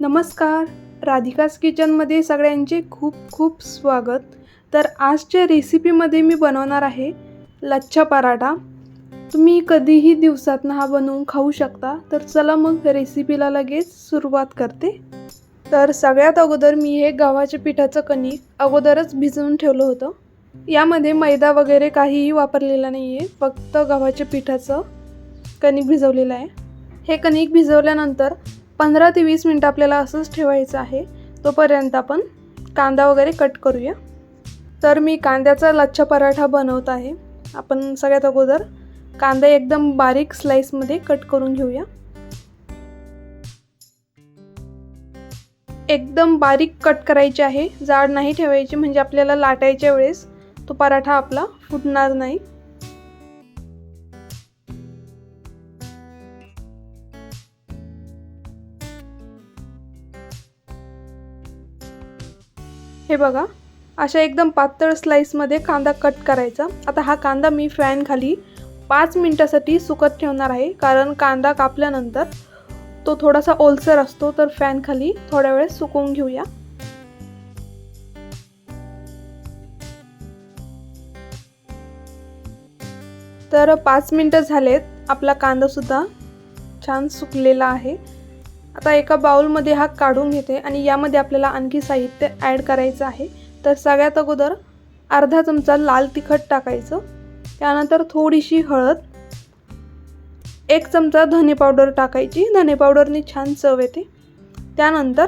नमस्कार. राधिकास किचनमध्ये सगळ्यांचे खूप खूप स्वागत. तर आजच्या रेसिपीमध्ये मी बनवणार आहे लच्छा पराठा. तुम्ही कधीही दिवसातनं हा बनवून खाऊ शकता. तर चला मग रेसिपीला लगेच सुरुवात करते. तर सगळ्यात अगोदर मी हे गव्हाच्या पिठाचं कणिक अगोदरच भिजवून ठेवलं होतं. यामध्ये मैदा वगैरे काहीही वापरलेला नाही आहे फक्त गव्हाच्या पिठाचं कणिक भिजवलेलं आहे. हे कणिक भिजवल्यानंतर पंधरा ते वीस मिनटं आपल्याला असंच ठेवायचं आहे. तोपर्यंत आपण कांदा वगैरे कट करूया. तर मी कांद्याचा लच्छा पराठा बनवत आहे. आपण सगळ्यात अगोदर कांदा एकदम बारीक स्लाईसमध्ये कट करून घेऊया. एकदम बारीक कट करायचे आहे. जाड नाही ठेवायची म्हणजे आपल्याला लाटायच्या वेळेस तो पराठा आपला फुटणार नाही. हे बघा. अशा एकदम पातळ स्लाईसमध्ये कांदा कट करायचा. आता हा कांदा मी फॅन खाली पाच मिनटासाठी सुकत ठेवणार आहे. कारण कांदा कापल्यानंतर तो थोडासा ओलसर असतो तर फॅन खाली थोड्या वेळ सुकवून घेऊया. तर पाच मिनटं झालेत. आपला कांदासुद्धा छान सुकलेला आहे. आता एका बाउलमध्ये हा काढून घेते आणि यामध्ये आपल्याला आणखी साहित्य ॲड करायचं आहे. तर सगळ्यात अगोदर अर्धा चमचा लाल तिखट टाकायचं. त्यानंतर थोडीशी हळद. एक चमचा धने पावडर टाकायची. धने पावडरनी छान चव येते. त्यानंतर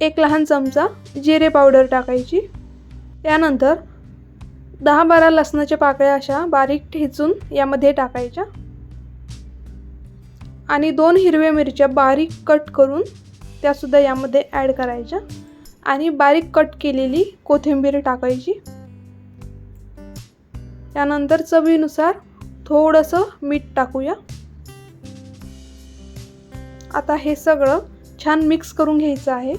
एक लहान चमचा जिरे पावडर टाकायची. त्यानंतर दहा बारा लसणाच्या पाकळ्या अशा बारीक ठेचून यामध्ये टाकायच्या. आणि दोन हिरव्या मिरच्या बारीक कट करून त्यासुद्धा यामध्ये ॲड करायच्या. आणि बारीक कट केलेली कोथिंबीर टाकायची. त्यानंतर चवीनुसार थोडंसं मीठ टाकूया. आता हे सगळं छान मिक्स करून घ्यायचं आहे.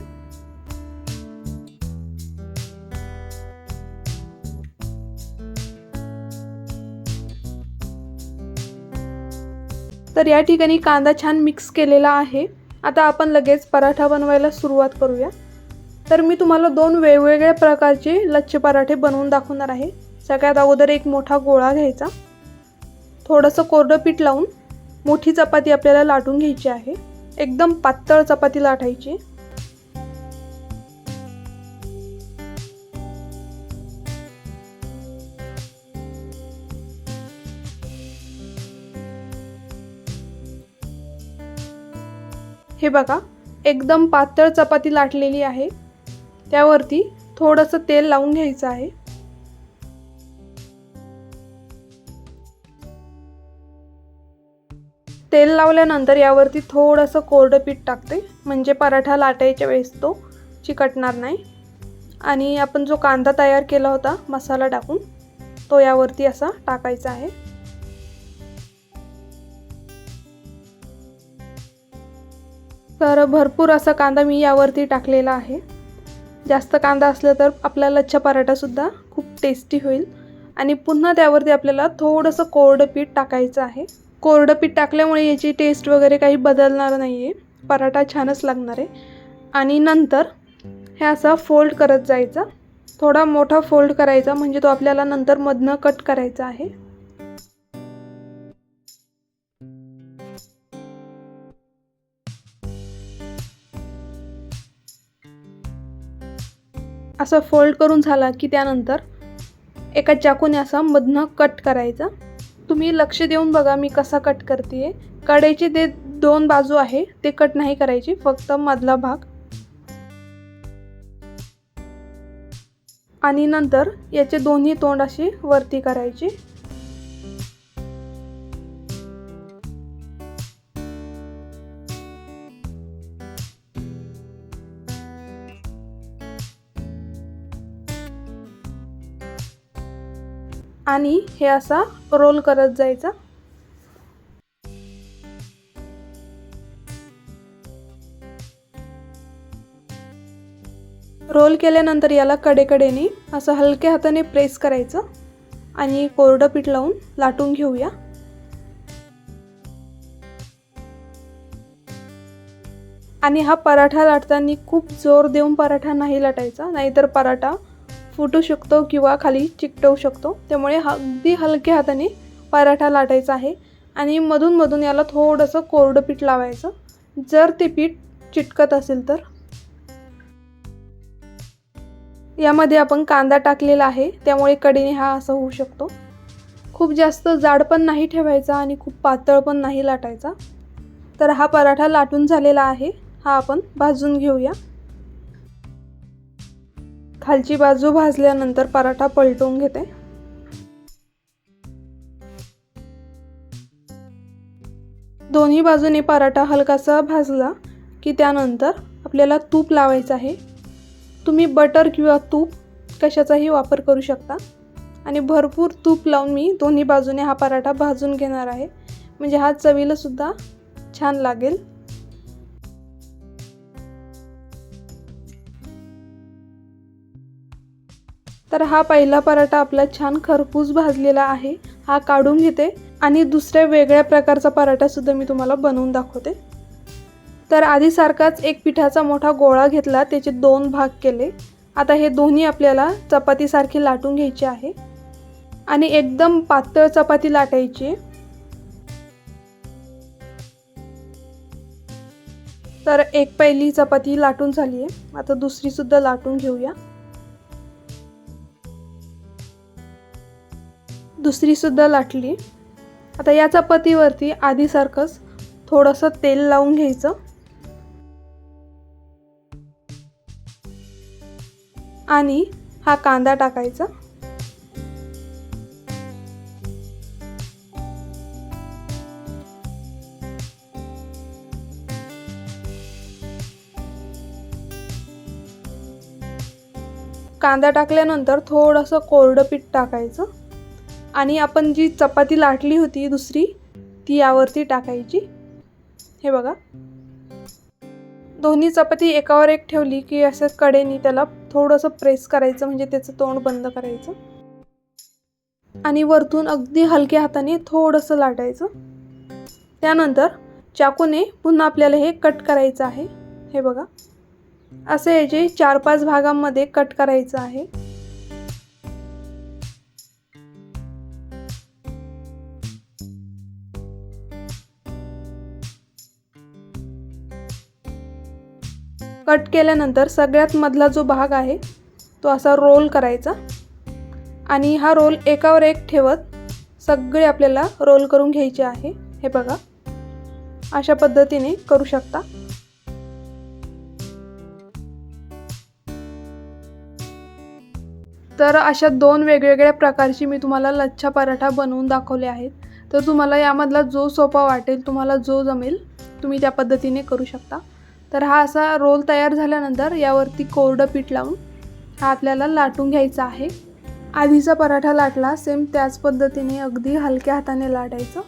तर या ठिकाणी कांदा छान मिक्स केलेला आहे. आता आपण लगेच पराठा बनवायला सुरुवात करूया. तर मी तुम्हाला दोन वेगवेगळ्या प्रकारचे लच्छे पराठे बनवून दाखवणार आहे. सगळ्यात अगोदर एक मोठा गोळा घ्यायचा. थोडंसं कोरडं पीठ लावून मोठी चपाती आपल्याला लाटून घ्यायची आहे. एकदम पातळ चपाती लाटायची. हे बघा एकदम पातळ चपाती लाटलेली आहे. त्यावरती थोडंसं तेल लावून घ्यायचं आहे. तेल लावल्यानंतर यावरती थोडंसं कोरडं पीठ टाकते. म्हणजे पराठा लाटायच्या वेळेस तो चिकटणार नाही. आणि आपण जो कांदा तयार केला होता मसाला टाकून तो यावरती असा टाकायचा आहे. तर भरपूर असा कांदा मी यावरती टाकलेला आहे. जास्त कांदा असला तर आपला लच्छा पराठासुद्धा खूप टेस्टी होईल. आणि पुन्हा त्यावरती आपल्याला थोडंसं कोरडं पीठ टाकायचं आहे. कोरडं पीठ टाकल्यामुळे याची टेस्ट वगैरे काही बदलणार नाही आहे पराठा छानच लागणार आहे. आणि नंतर हे असा फोल्ड करत जायचा. थोडा मोठा फोल्ड करायचा म्हणजे तो आपल्याला नंतर मधनं कट करायचा आहे. असं फोल्ड करून झाला की त्यानंतर एका चाकूने असा मधनं कट करायचा. तुम्ही लक्ष देऊन बघा मी कसा कट करते कडेचे ते दोन बाजू आहे ते कट नाही करायची फक्त मधला भाग. आणि नंतर याचे दोन्ही तोंड अशी वरती करायची. आणि हे असा रोल करत जायचा. रोल केल्यानंतर याला कडेकडेने असं हलक्या हाताने प्रेस करायचं आणि कोरडं पीठ लावून लाटून घेऊया. आणि हा पराठा लाटताना खूप जोर देऊन पराठा नाही लाटायचा नाहीतर पराठा फुटू शकतो किंवा खाली चिकटवू शकतो. त्यामुळे हा अगदी हलक्या हाताने पराठा लाटायचा आहे आणि मधून मधून याला थोडंसं कोरडं पीठ लावायचं. जर ते पीठ चिटकत असेल तर. यामध्ये आपण कांदा टाकलेला आहे. त्यामुळे कडेने हा असा होऊ शकतो. खूप जास्त जाड पण नाही ठेवायचा आणि खूप पातळ पण नाही लाटायचा. तर हा पराठा लाटून झालेला आहे. हा आपण भाजून घेऊया. खालची बाजू भाजल्यानंतर पराठा पलटवून घेते. दोन्ही बाजूने पराठा हलकासा भाजला की त्यानंतर आपल्याला तूप लावायचं आहे. तुम्ही बटर किंवा तूप कशाचाही वापर करू शकता. आणि भरपूर तूप लावून मी दोन्ही बाजूने हा पराठा भाजून घेणार आहे. म्हणजे हा चवीलासुद्धा छान लागेल. तर हा पहिला पराठा आपला छान खरपूस भाजलेला आहे. हा काढून घेते आणि दुसऱ्या वेगळ्या प्रकारचा पराठासुद्धा मी तुम्हाला बनवून दाखवते. तर आधीसारखाच एक पिठाचा मोठा गोळा घेतला त्याचे दोन भाग केले. आता हे दोन्ही आपल्याला चपातीसारखे लाटून घ्यायचे आहे. आणि एकदम पातळ चपाती लाटायची. तर एक पहिली चपाती लाटून झाली आहे आता दुसरीसुद्धा लाटून घेऊया. दुसरीसुद्धा लाटली. आता या चपातीवरती आधीसारखंच थोडंसं तेल लावून घ्यायचं. आणि हा कांदा टाकायचा. कांदा टाकल्यानंतर थोडंसं कोरडं पीठ टाकायचं. आणि आपण जी चपाती लाटली होती दुसरी ती यावरती टाकायची. हे बघा. दोन्ही चपाती एकावर एक ठेवली की असं कडेनी त्याला थोडंसं प्रेस करायचं म्हणजे त्याचं तोंड बंद करायचं. आणि वरतून अगदी हलक्या हाताने थोडंसं लाटायचं. त्यानंतर चाकूने पुन्हा आपल्याला हे कट करायचं आहे. हे बघा. असे याचे चार पाच भागांमध्ये कट करायचं आहे. कट केल्यानंतर सगळ्यात मधला जो भाग आहे तो असा रोल करायचा. आणि हा रोल एकावर एक ठेवत सगळे आपल्याला रोल करून घ्यायचे आहे. हे बघा. अशा पद्धतीने करू शकता. तर अशा दोन वेगवेगळ्या प्रकारची मी तुम्हाला लच्छा पराठा बनवून दाखवले आहेत. तर तुम्हाला यामधला जो सोपा वाटेल तुम्हाला जो जमेल तुम्ही त्या पद्धतीने करू शकता. तर हा असा रोल तयार झाल्यानंतर यावरती कोरडं पीठ लावून हा आपल्याला लाटून घ्यायचा आहे. आधीचा पराठा लाटला सेम त्याच पद्धतीने अगदी हलक्या हाताने लाटायचं.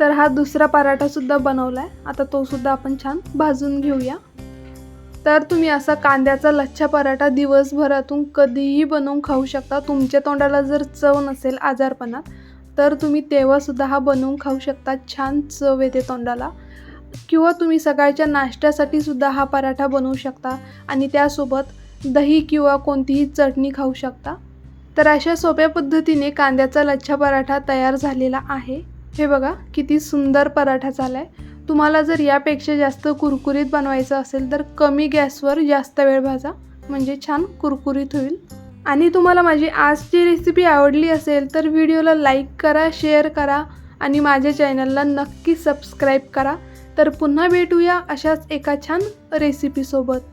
तर हा दुसरा पराठासुद्धा बनवला आहे आता तो सुद्धा आपण छान भाजून घेऊया. तर तुम्ही असा कांद्याचा लच्छा पराठा दिवसभरातून कधीही बनवून खाऊ शकता. तुमच्या तोंडाला जर चव नसेल आजारपणात तर तुम्ही तेव्हासुद्धा हा बनवून खाऊ शकता. छान चव येते तोंडाला. किंवा तुम्ही सकाळच्या नाश्त्यासाठी सुद्धा हा पराठा बनवू शकता आणि त्यासोबत दही किंवा कोणतीही चटणी खाऊ शकता. तर अशा सोप्या पद्धतीने कांद्याचा लच्छा पराठा तयार झालेला आहे. हे बघा किती सुंदर पराठा झाला आहे तुम्हाला जर यापेक्षा जास्त कुरकुरीत बनवायचं असेल तर कमी गॅसवर जास्त वेळ भाजा म्हणजे छान कुरकुरीत होईल. आणि तुम्हाला माझी आजची रेसिपी आवडली असेल तर व्हिडिओला लाईक करा शेअर करा आणि माझ्या चॅनलला नक्की सबस्क्राईब करा. तर पुन्हा भेटूया अशाच एका छान रेसिपीसोबत